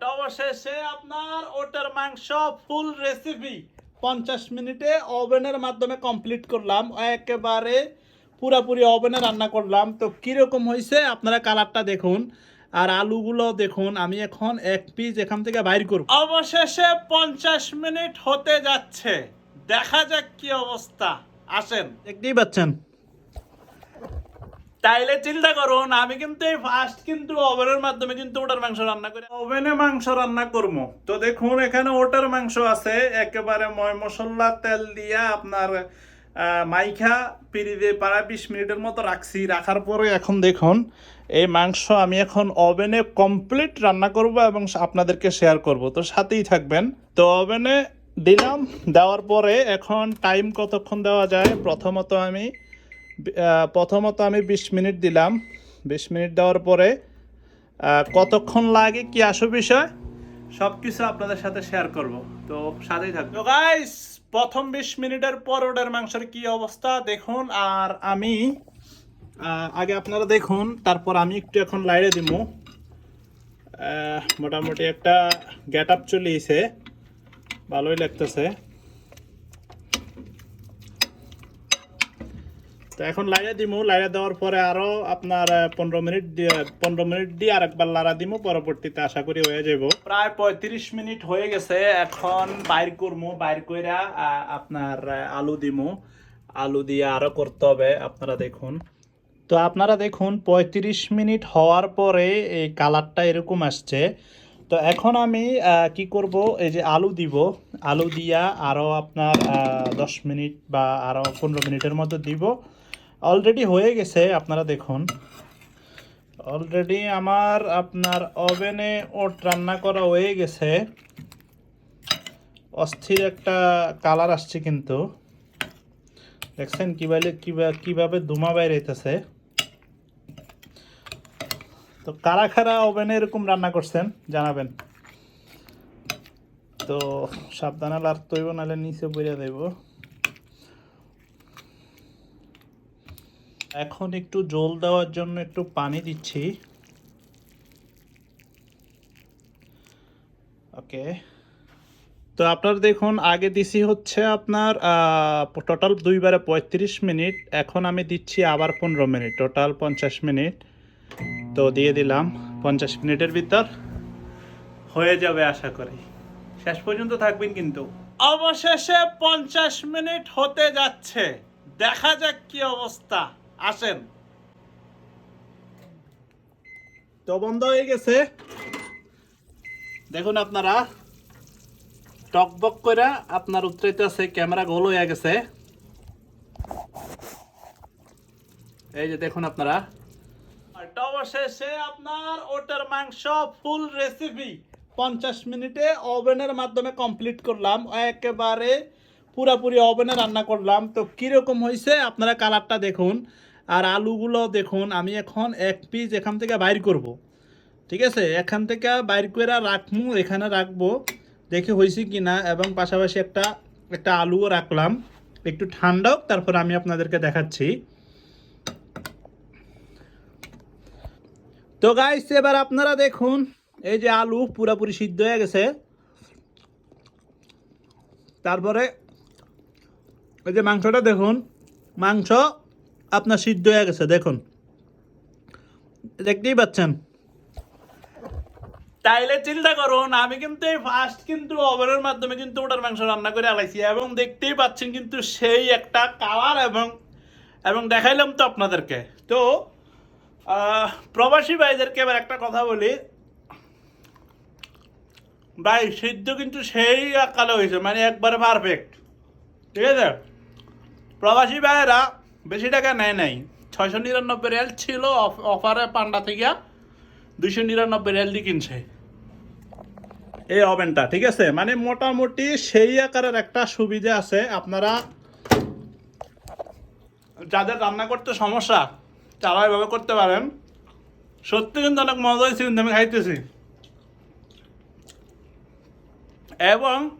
তো অবশেষে আপনার ওটার মাংস ফুল রেসিপি পঞ্চাশ মিনিটে ওভেনের মাধ্যমে কমপ্লিট করলাম। একেবারে পুরাপুরি ওভেনে রান্না করলাম। তো কীরকম হয়েছে আপনারা কালারটা দেখুন। আর আলুগুলো দেখুন। আমি এখন এক পিস এখান থেকে বাইর করব। অবশেষে পঞ্চাশ মিনিট হতে যাচ্ছে। দেখা যাক কি অবস্থা। আসেন। দেখতেই পাচ্ছেন। তাইলে চিন্তা করুন আমি কিন্তু এই ফার্স্ট কিন্তু ওভেনের মাধ্যমে কিন্তু ওটার মাংস রান্না করি। ওভেনে মাংস রান্না করব। তো দেখুন, এখানে ওটার মাংস আছে, একেবারে ময় মশলা, তেল দিয়া আপনার মাইখা পিড়িতে প্রায় বিশ মিনিটের মতো রাখছি। রাখার পরে এখন দেখুন, এই মাংস আমি এখন ওভেনে কমপ্লিট রান্না করব এবং আপনাদেরকে শেয়ার করব। তো সাথেই থাকবেন। তো ওভেনে দিলাম, দেওয়ার পরে এখন টাইম কতক্ষণ দেওয়া যায়? প্রথমত আমি প্রথমত আমি বিশ মিনিট দিলাম। বিশ মিনিট দেওয়ার পরে কতক্ষণ লাগে, কি আসো বিষয় সব কিছু আপনাদের সাথে শেয়ার করব। তো সাথেই থাকবে গাইস প্রথম বিশ মিনিটের পর ওটার মাংসের কি অবস্থা, দেখুন, আর আমি আগে আপনারা দেখুন, তারপর আমি একটু এখন লাইড়ে দিব মোটামুটি একটা গেট আপ চলে ভালোই লাগতেছে। তো এখন লাইয়া দিমু লাইয়া দেওয়ার পরে আরও আপনার পনেরো মিনিট দিয়ে পনেরো মিনিট দিয়ে আরেকবার লাড়া দিমু পরবর্তীতে আশা করি হয়ে যাব প্রায় পঁয়ত্রিশ মিনিট হয়ে গেছে এখন বাইর করমু বাইর কইরা আপনার আলু দিমু। আলু দিয়ে আরও করতে হবে আপনারা দেখুন। তো আপনারা দেখুন পঁয়ত্রিশ মিনিট হওয়ার পরে এই কালারটা এরকম আসছে। তো এখন আমি কি করব এই যে আলু দিব আলু দিয়া আরও আপনার আহ, দশ মিনিট বা আরও পনেরো মিনিটের মতো দিব। অলরেডি হয়ে গেছে, আপনারা দেখুন। অলরেডি আমার, আপনার ওভেনে ওট রান্না করা হয়ে গেছে। অস্থির একটা কালার আসছে কিন্তু। দেখছেন কীভাবে কীভাবে ধুমা বাইরেতেছে তো কারা খারা ওভেনে এরকম রান্না করছেন, জানাবেন। তো সাবধানে লার তৈব নাহলে নিচে বইরা দেব এখন একটু জল দেওয়ার জন্য একটু পানি দিচ্ছি। ওকে। তো আপনার দেখুন, আগে দিছি হচ্ছে আপনার টোটাল দুইবারে পঁয়ত্রিশ মিনিট, এখন আমি দিচ্ছি আবার পনেরো মিনিট টোটাল পঞ্চাশ মিনিট। তো দিয়ে দিলাম, পঞ্চাশ মিনিটের ভিতর। হয়ে যাবে আশা করি। শেষ পর্যন্ত থাকবেন কিন্তু। অবশেষে পঞ্চাশ মিনিট হতে যাচ্ছে। দেখা যাক কি অবস্থা। আসেন। তো বন্ধ হয়ে গেছে। দেখুন আপনারা টকবক করে আপনার উত্তরাইতেছে ক্যামেরা গোল হয়ে গেছে। এই যে দেখুন আপনারা। অবশেষে আপনার ওটার মাংস ফুল রেসিপি পঞ্চাশ মিনিটে ওভেনের মাধ্যমে কমপ্লিট করলাম। একেবারে পুরাপুরি ওভেনে রান্না করলাম। তো কীরকম হয়েছে আপনারা কালারটা দেখুন। আর আলুগুলো দেখুন, আমি এখন এক পিস এখান থেকে বাইর করব। ঠিক আছে? এখান থেকে বাইর করে রাখব, এখানে রাখব। দেখে হয়েছে কি না এবং পাশাপাশি একটা একটা আলুও রাখলাম। একটু ঠান্ডা হোক, তারপর আমি আপনাদেরকে দেখাচ্ছি। তো গাইস এবার আপনারা দেখুন, এই যে আলু পুরোপুরি সিদ্ধ হয়ে গেছে। তারপরে, এই যে মাংসটা দেখুন, মাংস আপনার সিদ্ধ হয়ে গেছে, দেখুন। দেখতেই পাচ্ছেন। তাইলে চিন্তা করুন, আমি কিন্তু এই ফার্স্ট কিন্তু ওভেনের মাধ্যমে কিন্তু ওটার মাংস রান্না করে আলাইছি এবং দেখতেই পাচ্ছেন কিন্তু সেই একটা কালার এবং এবং দেখাইলাম তো আপনাদেরকে। তো প্রবাসী ভাইদেরকে এবার একটা কথা বলি। ভাই, সিদ্ধ কিন্তু সেই আকালে হয়েছে মানে একবারে পারফেক্ট ঠিক আছে? প্রবাসী ভাইয়েরা বেশি টাকা নেয় নাই। ছয়শো নিরানব্বই রিয়াল ছিল অফ- অফারে পান্ডা থেকে। দুইশো নিরানব্বই রিয়াল দিয়ে কিনছে। এই ওভেনটা, ঠিক আছে? মানে মোটামুটি সেই আকারের একটা সুবিধা আছে। আপনারা যাদের রান্না করতে সমস্যা, তারা এভাবে করতে পারেন। সত্যি কিন্তু অনেক মজা হয়েছে, কিন্তু আমি খাইতেছি। এবং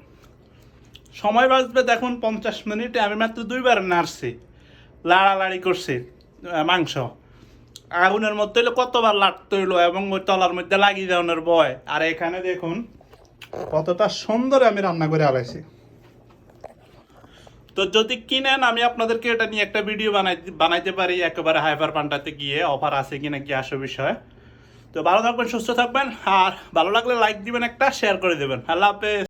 সময় বাঁচবে দেখুন পঞ্চাশ মিনিটে। আমি মাত্র দুইবার নাড়ছি। লাড়ালাড়ি করছি মাংস। আগুনের মধ্যে হইলে কতবার লাগতে হইল এবং ওই তলার মধ্যে লাগিয়ে দেওয়ানোর ভয়। আর এখানে দেখুন, কতটা সুন্দর আমি রান্না করে আলাইছি। তো যদি কিনেন, আমি আপনাদেরকে এটা নিয়ে একটা ভিডিও বানাই, বানাইতে পারি, একেবারে হাইপার পান্ডাতে গিয়ে অফার আছে কিনা কি আসে বিষয়। তো ভালো থাকবেন, সুস্থ থাকবেন, আর ভালো লাগলে লাইক দিবেন একটা শেয়ার করে দেবেন। আল্লাহ হাফেজ।